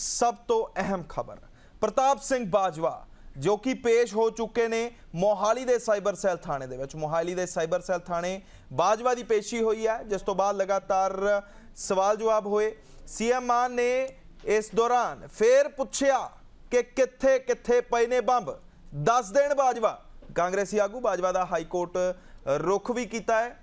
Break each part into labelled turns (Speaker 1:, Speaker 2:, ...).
Speaker 1: ਸਭ ਤੋਂ ਅਹਿਮ ਖਬਰ, ਪ੍ਰਤਾਪ ਸਿੰਘ ਬਾਜਵਾ, ਜੋ ਕਿ ਪੇਸ਼ ਹੋ ਚੁੱਕੇ ਨੇ ਮੋਹਾਲੀ ਦੇ ਸਾਈਬਰ ਸੈੱਲ ਥਾਣੇ ਦੇ ਵਿੱਚ। ਮੋਹਾਲੀ ਦੇ ਸਾਈਬਰ ਸੈੱਲ ਥਾਣੇ ਬਾਜਵਾ ਦੀ ਪੇਸ਼ੀ ਹੋਈ ਹੈ, ਜਿਸ ਤੋਂ ਬਾਅਦ ਲਗਾਤਾਰ ਸਵਾਲ ਜਵਾਬ ਹੋਏ। ਸੀਐਮ ਮਾਨ ਨੇ ਇਸ ਦੌਰਾਨ ਫੇਰ ਪੁੱਛਿਆ ਕਿ ਕਿੱਥੇ ਕਿੱਥੇ ਪਏ ਨੇ ਬੰਬ। ਦੱਸ ਦੇਣ ਬਾਜਵਾ, ਕਾਂਗਰਸੀ ਆਗੂ ਬਾਜਵਾ ਦਾ ਹਾਈ ਕੋਰਟ ਰੁਖ ਵੀ ਕੀਤਾ ਹੈ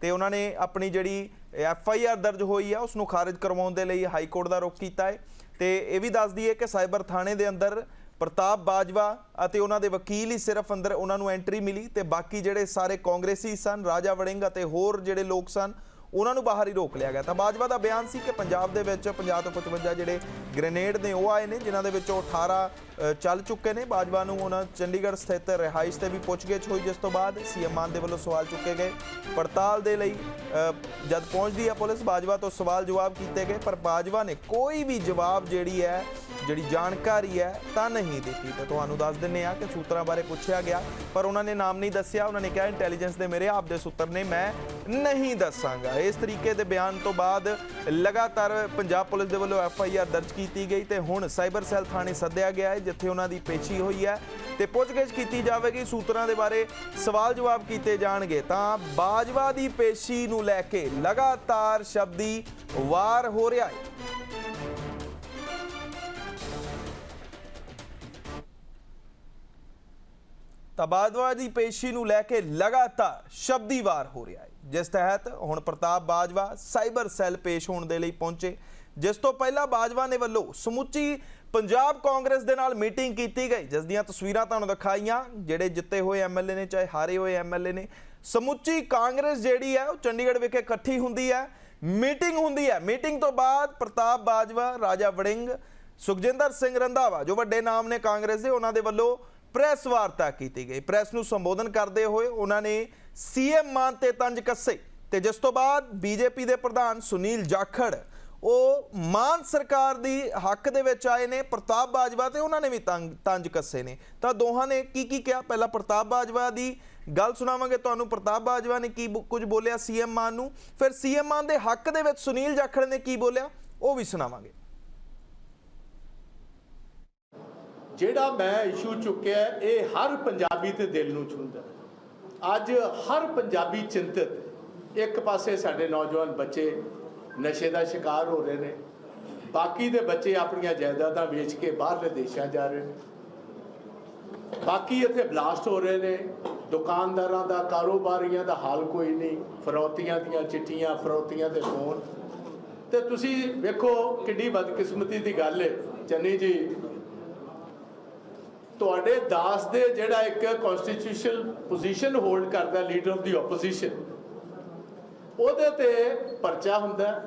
Speaker 1: ਤੇ ਉਹਨਾਂ ਨੇ ਆਪਣੀ ਜਿਹੜੀ ਐਫ ਆਈ ਆਰ ਦਰਜ ਹੋਈ ਹੈ ਉਸ ਨੂੰ ਖਾਰਜ ਕਰਵਾਉਣ ਦੇ ਲਈ ਹਾਈ ਕੋਰਟ ਦਾ ਰੁਖ ਕੀਤਾ ਹੈ। ਤੇ ਇਹ ਵੀ ਦੱਸ ਦਈਏ ਕਿ ਸਾਈਬਰ ਥਾਣੇ ਦੇ ਅੰਦਰ ਪ੍ਰਤਾਪ ਬਾਜਵਾ ਅਤੇ ਉਹਨਾਂ ਦੇ ਵਕੀਲ ਹੀ ਸਿਰਫ ਅੰਦਰ ਉਹਨਾਂ ਨੂੰ ਐਂਟਰੀ ਮਿਲੀ ਤੇ ਬਾਕੀ ਜਿਹੜੇ ਸਾਰੇ ਕਾਂਗਰਸੀ ਸਨ, ਰਾਜਾ ਵੜਿੰਗ ਅਤੇ ਹੋਰ ਜਿਹੜੇ ਲੋਕ ਸਨ ਉਹਨਾਂ ਨੂੰ ਬਾਹਰ ਹੀ ਰੋਕ ਲਿਆ ਗਿਆ। ਤਾਂ ਬਾਜਵਾ ਦਾ ਬਿਆਨ ਸੀ ਕਿ ਪੰਜਾਬ ਦੇ ਵਿੱਚ 50 ਤੋਂ 55 ਜਿਹੜੇ ਗ੍ਰੇਨੇਡ ਨੇ ਉਹ ਆਏ ਨੇ ਜਿਨ੍ਹਾਂ ਦੇ ਵਿੱਚੋਂ 18 ਅ, ਚੱਲ ਚੁੱਕੇ ਨੇ। ਬਾਜਵਾ ਨੂੰ ਉਹਨਾਂ ਚੰਡੀਗੜ੍ਹ ਸਥਿਤ ਰਿਹਾਇਸ਼ ਤੇ ਵੀ ਪੁੱਛਗਿੱਛ ਹੋਈ ਜਿਸ ਤੋਂ ਬਾਅਦ ਸੀਐਮ ਮਾਨ ਦੇ ਵੱਲੋਂ ਸਵਾਲ ਚੁੱਕੇ ਗਏ। ਪੜਤਾਲ ਦੇ ਲਈ ਜਦ ਪਹੁੰਚਦੀ ਹੈ ਪੁਲਿਸ ਬਾਜਵਾ ਤੋਂ ਸਵਾਲ ਜਵਾਬ ਕੀਤੇ ਗਏ ਪਰ ਬਾਜਵਾ ਨੇ ਕੋਈ ਵੀ ਜਵਾਬ ਜਿਹੜੀ ਹੈ ਜਿਹੜੀ ਜਾਣਕਾਰੀ ਹੈ ਤਾਂ ਨਹੀਂ ਦਿੱਤੀ। ਤਾਂ ਤੁਹਾਨੂੰ ਦੱਸ ਦਿੰਨੇ ਆ ਕਿ ਸੂਤਰਾਂ ਬਾਰੇ ਪੁੱਛਿਆ ਗਿਆ, ਪਰ ਉਹਨਾਂ ਨੇ ਨਾਮ ਨਹੀਂ ਦੱਸਿਆ। ਉਹਨਾਂ ਨੇ ਕਿਹਾ ਇੰਟੈਲੀਜੈਂਸ ਦੇ ਮੇਰੇ ਆਪ ਦੇ ਸੂਤਰ ਨੇ, ਮੈਂ ਨਹੀਂ ਦੱਸਾਂਗਾ। ਇਸ ਤਰੀਕੇ ਦੇ ਬਿਆਨ ਤੋਂ ਬਾਅਦ ਲਗਾਤਾਰ ਪੰਜਾਬ ਪੁਲਿਸ ਦੇ ਵੱਲੋਂ ਐਫ ਆਈ ਆਰ ਦਰਜ ਕੀਤੀ ਗਈ ਤੇ ਹੁਣ ਸਾਈਬਰ ਸੈੱਲ ਥਾਣੇ ਸੱਦਿਆ ਗਿਆ ਹੈ, ਜਿੱਥੇ ਉਹਨਾਂ ਦੀ ਪੇਸ਼ੀ ਹੋਈ ਹੈ ਤੇ ਪੁੱਛਗਿੱਛ ਕੀਤੀ ਜਾਵੇਗੀ, ਸੂਤਰਾਂ ਦੇ ਬਾਰੇ ਸਵਾਲ ਜਵਾਬ ਕੀਤੇ ਜਾਣਗੇ। ਤਾਂ ਬਾਜਵਾ ਦੀ ਪੇਸ਼ੀ ਨੂੰ ਲੈ ਕੇ ਲਗਾਤਾਰ ਸ਼ਬਦੀ ਵਾਰ ਹੋ ਰਿਹਾ ਹੈ। ਤਬਾਦਲਾ ਦੀ ਪੇਸ਼ੀ ਨੂੰ ਲੈ ਕੇ ਲਗਾਤਾਰ ਸ਼ਬਦੀ ਵਾਰ ਹੋ ਰਿਹਾ ਹੈ। ਜਿਸ ਤਹਿਤ ਹੁਣ ਪ੍ਰਤਾਪ ਬਾਜਵਾ ਸਾਈਬਰ ਸੈੱਲ ਪੇਸ਼ ਹੋਣ ਦੇ ਲਈ ਪਹੁੰਚੇ। ਜਿਸ ਤੋਂ ਪਹਿਲਾਂ ਬਾਜਵਾ ਨੇ ਵੱਲੋਂ ਸਮੁੱਚੀ ਪੰਜਾਬ ਕਾਂਗਰਸ ਦੇ ਨਾਲ ਮੀਟਿੰਗ ਕੀਤੀ ਗਈ। ਜਿਸ ਦੀਆਂ ਤਸਵੀਰਾਂ ਤੁਹਾਨੂੰ ਦਿਖਾਈਆਂ, ਜਿਹੜੇ ਜਿੱਤੇ ਹੋਏ ਐਮਐਲਏ ਨੇ, ਚਾਹੇ ਹਾਰੇ ਹੋਏ ਐਮਐਲਏ ਨੇ। ਸਮੁੱਚੀ ਕਾਂਗਰਸ ਜਿਹੜੀ ਹੈ, ਉਹ ਚੰਡੀਗੜ੍ਹ ਵਿਖੇ ਇਕੱਠੀ ਹੁੰਦੀ ਹੈ। ਮੀਟਿੰਗ ਹੁੰਦੀ ਹੈ। ਮੀਟਿੰਗ ਤੋਂ ਬਾਅਦ ਪ੍ਰਤਾਪ ਬਾਜਵਾ, ਰਾਜਾ ਵੜਿੰਗ, ਸੁਖਜਿੰਦਰ ਸਿੰਘ ਰੰਧਾਵਾ, ਜੋ ਵੱਡੇ ਨਾਮ ਨੇ ਕਾਂਗਰਸ ਦੇ, ਉਹਨਾਂ ਦੇ ਵੱਲੋਂ ਪ੍ਰੈਸ ਵਾਰਤਾ ਕੀਤੀ ਗਈ। ਪ੍ਰੈਸ ਨੂੰ ਸੰਬੋਧਨ ਕਰਦੇ ਹੋਏ ਉਹਨਾਂ ਨੇ ਸੀਐਮ ਮਾਨ ਤੇ ਤੰਜ ਕੱਸੇ ਤੇ ਜਿਸ ਤੋਂ ਬਾਅਦ ਬੀਜੇਪੀ ਦੇ ਪ੍ਰਧਾਨ ਸੁਨੀਲ ਜਾਖੜ, ਉਹ ਮਾਨ ਸਰਕਾਰ ਦੀ ਹੱਕ ਦੇ ਵਿੱਚ ਆਏ ਨੇ, ਪ੍ਰਤਾਪ ਬਾਜਵਾ ਤੇ ਉਹਨਾਂ ਨੇ ਵੀ ਤੰਗ, ਤੰਜ ਕੱਸੇ ਨੇ। ਤਾਂ ਦੋਹਾਂ ਨੇ ਕੀ ਕੀ ਕਿਹਾ? ਪਹਿਲਾਂ ਪ੍ਰਤਾਪ ਬਾਜਵਾ ਦੀ ਗੱਲ ਸੁਣਾਵਾਂਗੇ। ਤੁਹਾਨੂੰ ਪ੍ਰਤਾਪ ਬਾਜਵਾ ਨੇ ਕੀ ਕੁਝ ਬੋਲਿਆ ਸੀਐਮ ਮਾਨ ਨੂੰ? ਫਿਰ ਸੀਐਮ ਮਾਨ ਦੇ ਹੱਕ ਦੇ ਵਿੱਚ ਸੁਨੀਲ ਜਾਖੜ ਨੇ ਕੀ ਬੋਲਿਆ? ਉਹ ਵੀ ਸੁਣਾਵਾਂਗੇ।
Speaker 2: ਜਿਹੜਾ ਮੈਂ ਇਸ਼ੂ ਚੁੱਕਿਆ ਇਹ ਹਰ ਪੰਜਾਬੀ ਤੇ ਦਿਲ ਨੂੰ ਛੂੰਹਦਾ ਅੱਜ ਹਰ ਪੰਜਾਬੀ ਚਿੰਤਤ, ਇੱਕ ਪਾਸੇ ਸਾਡੇ ਨੌਜਵਾਨ ਬੱਚੇ ਨਸ਼ੇ ਦਾ ਸ਼ਿਕਾਰ ਹੋ ਰਹੇ ਨੇ, ਬਾਕੀ ਦੇ ਬੱਚੇ ਆਪਣੀਆਂ ਜਾਇਦਾਦਾਂ ਵੇਚ ਕੇ ਬਾਹਰਲੇ ਦੇਸ਼ਾਂ ਜਾ ਰਹੇ ਨੇ। ਬਾਕੀ ਇੱਥੇ ਬਲਾਸਟ ਹੋ ਰਹੇ ਨੇ, ਦੁਕਾਨਦਾਰਾਂ ਦਾ, ਕਾਰੋਬਾਰੀਆਂ ਦਾ ਹਾਲ ਕੋਈ ਨਹੀਂ, ਫਰੌਤੀਆਂ ਦੀਆਂ ਚਿੱਠੀਆਂ, ਫਰੌਤੀਆਂ ਦੇ ਫੋਨ। ਤੇ ਤੁਸੀਂ ਵੇਖੋ ਕਿੱਡੀ ਬਦਕਿਸਮਤੀ ਦੀ ਗੱਲ ਹੈ। ਚੰਨੀ ਜੀ ਤੁਹਾਡੇ ਦਾਸ ਦੇ ਜਿਹੜਾ ਇੱਕ ਕਨਸਟੀਟਿਊਸ਼ਨਲ ਪੋਜੀਸ਼ਨ ਹੋਲਡ ਕਰਦਾ ਲੀਡਰ ਆਫ ਦੀ ਆਪੋਜੀਸ਼ਨ ਉਹਦੇ ਤੇ ਪਰਚਾ ਹੁੰਦਾ ਹੈ।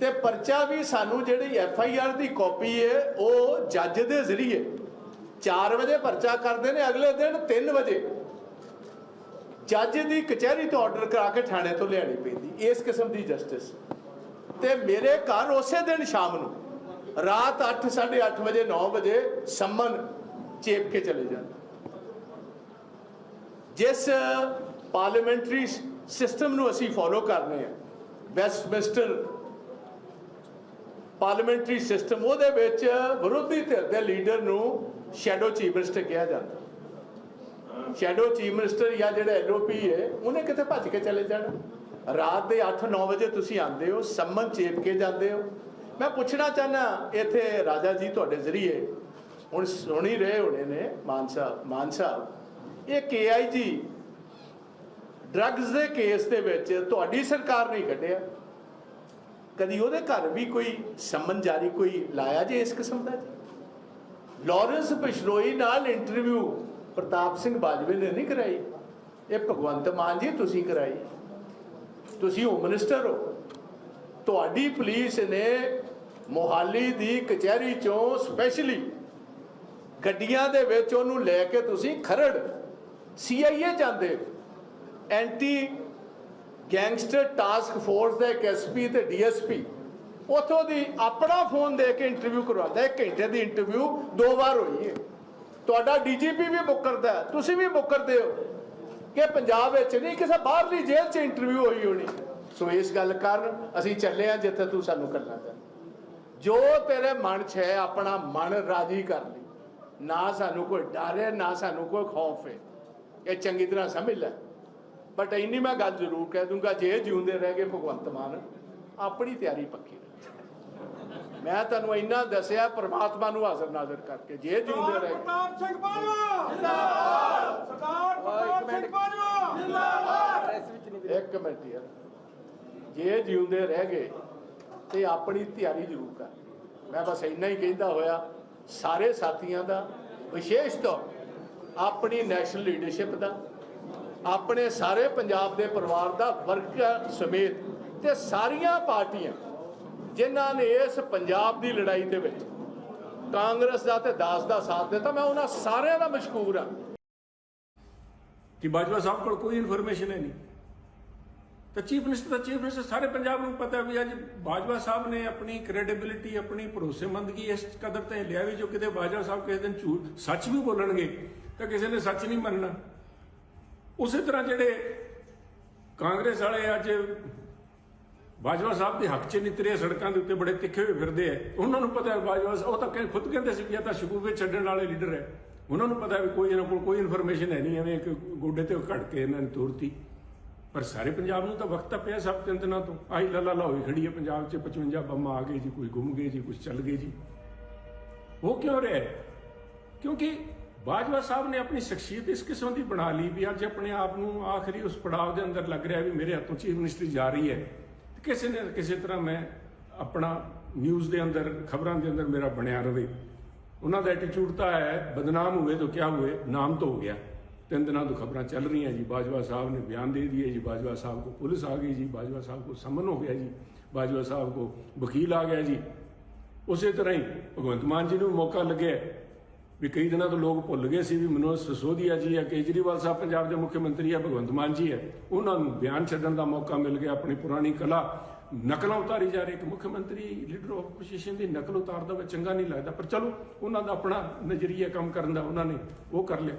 Speaker 2: ਤੇ ਪਰਚਾ ਵੀ ਸਾਨੂੰ ਜਿਹੜੀ ਐਫ ਆਈ ਆਰ ਦੀ ਕਾਪੀ ਹੈ, ਉਹ ਜੱਜ ਦੇ ਜ਼ਰੀਏ 4 ਵਜੇ ਪਰਚਾ ਕਰਦੇ ਨੇ, ਅਗਲੇ ਦਿਨ 3 ਵਜੇ ਜੱਜ ਦੀ ਕਚਹਿਰੀ ਤੋਂ ਆਰਡਰ ਕਰਾ ਕੇ ਥਾਣੇ ਤੋਂ ਲਿਆਣੀ ਪੈਂਦੀ, ਇਸ ਕਿਸਮ ਦੀ ਜਸਟਿਸ ਤੇ ਮੇਰੇ ਘਰ ਉਸੇ ਦਿਨ ਸ਼ਾਮ ਨੂੰ ਰਾਤ 8 8:30 ਵਜੇ 9 ਵਜੇ ਸੰਮਨ ਚੇਪ ਕੇ ਚਲੇ ਜਾਂਦੇ। ਜਿਸ ਪਾਰਲੀਮੈਂਟਰੀ ਸਿਸਟਮ ਨੂੰ ਅਸੀਂ ਫੋਲੋ ਕਰਨੇ ਆ ਵੈਸਟਮਿਸਟਰ ਪਾਰਲੀਮੈਂਟਰੀ ਸਿਸਟਮ ਉਹਦੇ ਵਿੱਚ ਵਿਰੋਧੀ ਧਿਰ ਦੇ ਲੀਡਰ ਨੂੰ ਸ਼ੈਡੋ ਚੀਫ ਮਿਨਿਸਟਰ ਕਿਹਾ ਜਾਂਦਾ। ਸ਼ੈਡੋ ਚੀਫ ਮਿਨਿਸਟਰ ਜਾਂ ਜਿਹੜਾ ਐਲਓਪੀ ਹੈ, ਉਹਨੇ ਕਿਤੇ ਭੱਜ ਕੇ ਚਲੇ ਜਾਣਾ। ਰਾਤ ਦੇ 8-9 ਵਜੇ ਤੁਸੀਂ ਆਉਂਦੇ ਹੋ, ਸੰਮਨ ਚੇਪ ਕੇ ਜਾਂਦੇ ਹੋ। ਮੈਂ ਪੁੱਛਣਾ ਚਾਹਨਾ, ਇੱਥੇ ਰਾਜਾ ਜੀ ਤੁਹਾਡੇ ਜ਼ਰੀਏ, ਹੁਣ ਸੁਣੀ ਰਹੇ ਹੋਣੇ ਨੇ ਮਾਨ ਸਾਹਿਬ ਮਾਨ ਸਾਹਿਬ, ਇਹ ਕੇਆਈਜੀ ਡਰੱਗਸ ਦੇ ਕੇਸ ਦੇ ਵਿੱਚ ਤੁਹਾਡੀ ਸਰਕਾਰ ਨਹੀਂ ਕੱਢਿਆ। ਕਦੀ ਉਹਦੇ ਘਰ ਵੀ ਕੋਈ ਸੰਮਨ ਜਾਰੀ ਕੋਈ ਲਾਇਆ ਜੇ ਇਸ ਕਿਸਮ ਦਾ ਜੀ? ਲਾਰੈਂਸ ਬਿਸ਼ਨੋਈ ਨਾਲ ਇੰਟਰਵਿਊ ਪ੍ਰਤਾਪ ਸਿੰਘ ਬਾਜਵੇ ਨੇ ਨਹੀਂ ਕਰਾਈ। ਇਹ ਭਗਵੰਤ ਮਾਨ ਜੀ, ਤੁਸੀਂ ਕਰਾਈ। ਤੁਸੀਂ ਹੋਮ ਮਿਨਿਸਟਰ ਹੋ। ਤੁਹਾਡੀ ਪੁਲਿਸ ਨੇ ਮੋਹਾਲੀ ਦੀ ਕਚਹਿਰੀ ਚੋਂ ਸਪੈਸ਼ਲੀ ਗੱਡੀਆਂ ਦੇ ਵਿੱਚ ਉਹਨੂੰ ਲੈ ਕੇ ਤੁਸੀਂ ਖਰੜ ਸੀਆਈਏ ਜਾਂਦੇ ਐਂਟੀ ਗੈਂਗਸਟਰ ਟਾਸਕ ਫੋਰਸ ਦਾ ਇੱਕ ਐਸਪੀ ਤੇ ਡੀਐਸਪੀ ਉਥੋਂ ਦੀ ਆਪਣਾ ਫੋਨ ਦੇ ਕੇ ਇੰਟਰਵਿਊ ਕਰਵਾਉਂਦਾ ਇੱਕ ਘੰਟੇ ਦੀ ਇੰਟਰਵਿਊ ਦੋ ਵਾਰ ਹੋਈ ਹੈ। ਤੁਹਾਡਾ ਡੀਜੀਪੀ ਵੀ ਬੁੱਕ ਕਰਦਾ ਹੈ, ਤੁਸੀਂ ਵੀ ਬੁੱਕ ਕਰਦੇ ਹੋ। ਕਿ ਪੰਜਾਬ ਵਿੱਚ ਨਹੀਂ ਕਿਸੇ ਬਾਹਰਲੀ ਜੇਲ੍ਹ 'ਚ ਇੰਟਰਵਿਊ ਹੋਈ ਹੋਣੀ। ਸੋ ਇਸ ਗੱਲ ਕਾਰਨ ਅਸੀਂ ਚੱਲੇ ਆ ਜਿੱਥੇ ਤੂੰ ਸਾਨੂੰ ਕਰਨਾ ਚਾਹੁੰਦਾ ਜੋ ਤੇਰੇ ਮਨ 'ਚ ਹੈ ਆਪਣਾ ਮਨ ਰਾਜੀ ਕਰ ਲਈ। ਨਾ ਸਾਨੂੰ ਕੋਈ ਡਰ ਹੈ ਨਾ ਸਾਨੂੰ ਕੋਈ ਖੌਫ ਹੈ। ਇਹ ਚੰਗੀ ਤਰ੍ਹਾਂ ਸਮਝ ਲੈ। ਬਟ ਇੰਨੀ ਮੈਂ ਗੱਲ ਜ਼ਰੂਰ ਕਹਿ ਦੂੰਗਾ ਜੇ ਜਿਉਂਦੇ ਰਹਿ ਗਏ ਭਗਵੰਤ ਮਾਨ ਆਪਣੀ ਤਿਆਰੀ ਪੱਕੀ ਰੱਖ। ਮੈਂ ਤੁਹਾਨੂੰ ਇੰਨਾ ਦੱਸਿਆ ਪ੍ਰਮਾਤਮਾ ਨੂੰ ਹਾਜ਼ਰ ਨਾਜ਼ਰ ਕਰਕੇ। ਜੇ ਜਿਉਂਦੇ ਰਹਿ ਗਏ
Speaker 3: ਪ੍ਰਤਾਪ ਸਿੰਘ ਬਾਜਵਾ! ਜਿੰਦਾਬਾਦ! ਸਰਦਾਰ ਪ੍ਰਤਾਪ ਸਿੰਘ ਬਾਜਵਾ! ਜਿੰਦਾਬਾਦ!
Speaker 2: ਇੱਕ ਮਿੰਟ ਯਾਰ। ਜੇ ਜਿਉਂਦੇ ਰਹਿ ਗਏ ਤੇ ਆਪਣੀ ਤਿਆਰੀ ਜ਼ਰੂਰ ਕਰ। ਮੈਂ ਬਸ ਇੰਨਾ ਹੀ ਕਹਿੰਦਾ ਹੋਇਆ, ਸਾਰੇ ਸਾਥੀਆਂ ਦਾ ਵਿਸ਼ੇਸ਼ ਤੌਰ ਆਪਣੀ ਨੈਸ਼ਨਲ ਲੀਡਰਸ਼ਿਪ ਦਾ, ਆਪਣੇ ਸਾਰੇ ਪੰਜਾਬ ਦੇ ਪਰਿਵਾਰ ਦਾ ਵਰਕਰ ਸਮੇਤ ਤੇ ਸਾਰੀਆਂ ਪਾਰਟੀਆਂ ਜਿਨ੍ਹਾਂ ਨੇ ਇਸ ਪੰਜਾਬ ਦੀ ਲੜਾਈ ਦੇ ਵਿੱਚ ਕਾਂਗਰਸ ਦਾ ਤੇ ਦਾਸ ਦਾ ਸਾਥ ਦਿੱਤਾ, ਮੈਂ ਉਹਨਾਂ ਸਾਰਿਆਂ ਦਾ ਮਸ਼ਕੂਰ ਹਾਂ।
Speaker 4: ਕਿ ਬਾਜਵਾ ਸਾਹਿਬ ਕੋਲ ਕੋਈ ਇਨਫੋਰਮੇਸ਼ਨ ਹੈ ਨਹੀਂ। ਤਾਂ ਚੀਫ ਮਿਨਿਸਟਰ ਦਾ ਚੀਫ ਮਿਨਿਸਟਰ ਸਾਰੇ ਪੰਜਾਬ ਨੂੰ ਪਤਾ ਵੀ ਅੱਜ ਬਾਜਵਾ ਸਾਹਿਬ ਨੇ ਆਪਣੀ ਕ੍ਰੈਡੀਬਿਲਿਟੀ ਆਪਣੀ ਭਰੋਸੇਮੰਦਗੀ ਇਸ ਕਦਰ ਤੇ ਲਿਆ ਵੀ ਜੋ ਕਿਤੇ ਬਾਜਵਾ ਸਾਹਿਬ ਕਿਸੇ ਦਿਨ ਝੂਠ, ਸੱਚ ਵੀ ਬੋਲਣਗੇ, ਤਾਂ ਕਿਸੇ ਨੇ ਸੱਚ ਨਹੀਂ ਮੰਨਣਾ। ਉਸੇ ਤਰ੍ਹਾਂ ਜਿਹੜੇ ਕਾਂਗਰਸ ਵਾਲੇ ਅੱਜ ਬਾਜਵਾ ਸਾਹਿਬ ਦੇ ਹੱਕ 'ਚ ਨਿਤਰੇ ਸੜਕਾਂ ਦੇ ਉੱਤੇ ਬੜੇ ਤਿੱਖੇ ਹੋਏ ਫਿਰਦੇ ਆ। ਉਹਨਾਂ ਨੂੰ ਪਤਾ ਹੈ ਬਾਜਵਾ ਸਾਹਿਬ- ਉਹ ਤਾਂ ਕਹਿ- ਖੁਦ ਕਹਿੰਦੇ ਸੀ ਵੀ ਇਹ ਤਾਂ ਸ਼ਗੂਫੇ ਛੱਡਣ ਵਾਲੇ ਲੀਡਰ ਹੈ। ਉਹਨਾਂ ਨੂੰ ਪਤਾ ਹੈ ਵੀ ਕੋਈ ਇਹਨਾਂ ਕੋਲ ਕੋਈ ਇਨਫੋਰਮੇਸ਼ਨ ਹੈ ਨਹੀਂ, ਐਵੇਂ ਕਿ ਗੋਡੇ ਤੇ ਘੜ ਕੇ ਇਹਨਾਂ ਨੇ ਤੋਰਤੀ। ਪਰ ਸਾਰੇ ਪੰਜਾਬ ਨੂੰ ਤਾਂ ਵਕਤ ਤਾਂ ਪਿਆ ਸਭ ਤਿੰਨ ਦਿਨਾਂ ਤੋਂ। ਆਹੀ ਲੱਲਾ ਲਾ ਹੋਈ ਖੜੀ ਹੈ ਪੰਜਾਬ 'ਚ 55 ਬੰਮਾ ਆ ਗਏ ਜੀ, ਕੋਈ ਗੁੰਮ ਗਏ ਜੀ ਕੁਝ ਚੱਲ ਗਏ ਜੀ। ਉਹ ਕਿਉਂ ਰਿਹਾ? ਕਿਉਂਕਿ ਬਾਜਵਾ ਸਾਹਿਬ ਨੇ ਆਪਣੀ ਸ਼ਖਸੀਅਤ ਇਸ ਕਿਸਮ ਦੀ ਬਣਾ ਲਈ ਵੀ ਅੱਜ ਆਪਣੇ ਆਪ ਨੂੰ ਆਖਰੀ ਉਸ ਪੜਾਅ ਦੇ ਅੰਦਰ ਲੱਗ ਰਿਹਾ ਵੀ ਮੇਰੇ ਹੱਥੋਂ ਚੀਫ ਮਿਨਿਸਟਰੀ ਜਾ ਰਹੀ ਹੈ। ਕਿਸੇ ਨੇ ਕਿਸੇ ਤਰ੍ਹਾਂ ਮੈਂ ਆਪਣਾ ਨਿਊਜ਼ ਦੇ ਅੰਦਰ, ਖਬਰਾਂ ਦੇ ਅੰਦਰ ਮੇਰਾ ਬਣਿਆ ਰਵੇ ਉਹਨਾਂ ਦਾ ਐਟੀਟਿਊਡ ਤਾਂ ਹੈ, ਬਦਨਾਮ ਹੋਵੇ ਤਾਂ ਕਿਆ ਹੋਵੇ ਨਾਮ ਤਾਂ ਹੋ ਗਿਆ। ਤਿੰਨ ਦਿਨਾਂ ਤੋਂ ਖਬਰਾਂ ਚੱਲ ਰਹੀਆਂ ਜੀ। ਬਾਜਵਾ ਸਾਹਿਬ ਨੇ ਬਿਆਨ ਦੇ ਦਿਏ ਜੀ। ਬਾਜਵਾ ਸਾਹਿਬ ਕੋ ਪੁਲਿਸ ਆ ਗਈ ਜੀ। ਬਾਜਵਾ ਸਾਹਿਬ ਕੋ ਸਮਨ ਹੋ ਗਿਆ ਜੀ। ਬਾਜਵਾ ਸਾਹਿਬ ਕੋ ਵਕੀਲ ਆ ਗਿਆ ਜੀ। ਉਸੇ ਤਰ੍ਹਾਂ ਹੀ ਭਗਵੰਤ ਮਾਨ ਜੀ ਨੂੰ ਵੀ ਮੌਕਾ ਲੱਗਿਆ ਵੀ ਕਈ ਦਿਨਾਂ ਤੋਂ ਲੋਕ ਭੁੱਲ ਗਏ ਸੀ ਵੀ ਮਨੋਜ ਸਸੋਦੀਆ ਜੀ ਆ ਕੇਜਰੀਵਾਲ ਸਾਹਿਬ ਪੰਜਾਬ ਦੇ ਮੁੱਖ ਮੰਤਰੀ ਆ ਭਗਵੰਤ ਮਾਨ ਜੀ ਹੈ। ਉਹਨਾਂ ਨੂੰ ਬਿਆਨ ਛੱਡਣ ਦਾ ਮੌਕਾ ਮਿਲ ਗਿਆ। ਆਪਣੀ ਪੁਰਾਣੀ ਕਲਾ ਨਕਲਾਂ ਉਤਾਰੀ ਜਾ ਰਹੀ। ਇੱਕ ਮੁੱਖ ਮੰਤਰੀ ਲੀਡਰ ਆਫ ਆਪੋਜੀਸ਼ਨ ਦੀ ਨਕਲ ਉਤਾਰਦਾ ਵਾ ਚੰਗਾ ਨਹੀਂ ਲੱਗਦਾ। ਪਰ ਚਲੋ, ਉਹਨਾਂ ਦਾ ਆਪਣਾ ਨਜ਼ਰੀਆ ਕੰਮ ਕਰਨ ਦਾ ਉਹਨਾਂ ਨੇ ਉਹ ਕਰ ਲਿਆ।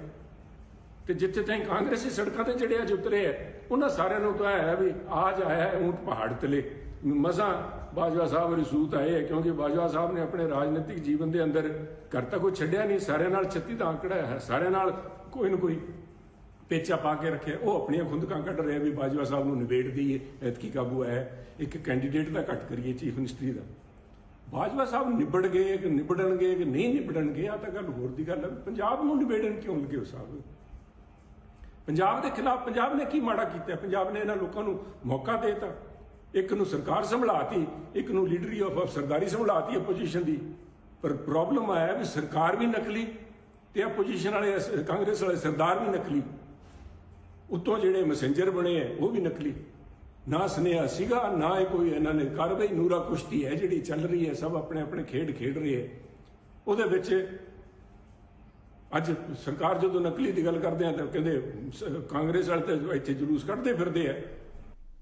Speaker 4: ਤੇ ਜਿੱਥੇ ਤਾਈਂ ਕਾਂਗਰਸੀ ਸੜਕਾਂ ਤੇ ਜਿਹੜੇ ਅੱਜ ਉਤਰੇ ਆ। ਉਹਨਾਂ ਸਾਰਿਆਂ ਨੂੰ ਤਾਂ ਹੈ ਵੀ ਆਜ ਆਇਆ ਹੈ ਊਂਟ ਪਹਾੜ ਤਲੇ ਮਸਾਂ ਬਾਜਵਾ ਸਾਹਿਬ ਰਸੂਤ ਆਏ ਹੈ ਕਿਉਂਕਿ ਬਾਜਵਾ ਸਾਹਿਬ ਨੇ ਆਪਣੇ ਰਾਜਨੀਤਿਕ ਜੀਵਨ ਦੇ ਅੰਦਰ ਘਰ ਤਾਂ ਕੋਈ ਛੱਡਿਆ ਨਹੀਂ, ਸਾਰਿਆਂ ਨਾਲ 36 ਦਾ ਆંકੜਾ ਹੈ, ਸਾਰਿਆਂ ਨਾਲ ਕੋਈ ਨਾ ਕੋਈ ਪੇਚਾ ਪਾ ਕੇ ਰੱਖਿਆ। ਉਹ ਆਪਣੀਆਂ ਖੁੰਦਕਾਂ ਕੱਢ ਰਿਹਾ ਵੀ ਬਾਜਵਾ ਸਾਹਿਬ ਨੂੰ ਨਿਬੇੜ ਦਈਏ, ਐਤਕੀ ਕਾਬੂ ਹੈ। ਇੱਕ ਕੈਂਡੀਡੇਟ ਦਾ ਘੱਟ ਕਰੀਏ ਚੀਫ ਮਿਨਿਸਟਰੀ ਦਾ। ਬਾਜਵਾ ਸਾਹਿਬ ਨਿਬੜ ਗਏ ਕਿ ਨਿਬੜਨਗੇ ਕਿ ਨਹੀਂ ਨਿਬੜਨਗੇ ਆ ਤਾਂ ਗੱਲ ਹੋਰ ਦੀ ਗੱਲ ਹੈ ਪੰਜਾਬ ਨੂੰ ਨਿਬੇੜਨ ਕਿਉਂ ਲੱਗੇ ਹੋ ਸਾਹਿਬ? ਪੰਜਾਬ ਦੇ ਖਿਲਾਫ ਪੰਜਾਬ ਨੇ ਕੀ ਮਾੜਾ ਕੀਤਾ? ਪੰਜਾਬ ਨੇ ਇਹਨਾਂ ਲੋਕਾਂ ਨੂੰ ਮੌਕਾ ਦੇਤਾ। ਇੱਕ ਨੂੰ ਸਰਕਾਰ ਸੰਭਲਾਤੀ, ਇੱਕ ਨੂੰ ਲੀਡਰੀ ਆਫ ਸਰਦਾਰੀ ਸੰਭਲਾਤੀ ਆਪੋਜੀਸ਼ਨ ਦੀ। ਪਰ ਪ੍ਰੋਬਲਮ ਆਇਆ ਵੀ ਸਰਕਾਰ ਵੀ ਨਕਲੀ ਤੇ ਆਪੋਜੀਸ਼ਨ ਵਾਲੇ, ਕਾਂਗਰਸ ਵਾਲੇ ਸਰਦਾਰ ਵੀ ਨਕਲੀ। ਉੱਤੋਂ ਜਿਹੜੇ ਮੈਸੇਂਜਰ ਬਣੇ ਐ ਉਹ ਵੀ ਨਕਲੀ। ਨਾ ਸੁਨੇਹਾ ਸੀਗਾ, ਨਾ ਇਹ ਕੋਈ ਇਹਨਾਂ ਨੇ ਕਾਰਵਾਈ। ਨੂਰਾ ਕੁਸ਼ਤੀ ਹੈ ਜਿਹੜੀ ਚੱਲ ਰਹੀ ਹੈ, ਸਭ ਆਪਣੇ ਆਪਣੇ ਖੇਡ ਖੇਡ ਰਹੇ ਹੈ। ਉਹਦੇ ਵਿੱਚ ਅੱਜ ਸਰਕਾਰ ਜਦੋਂ ਨਕਲੀ ਦੀ ਗੱਲ ਕਰਦੇ ਆ ਤਾਂ ਕਹਿੰਦੇ ਕਾਂਗਰਸ ਵਾਲੇ ਤਾਂ ਇੱਥੇ ਜਲੂਸ ਕੱਢਦੇ ਫਿਰਦੇ ਆ।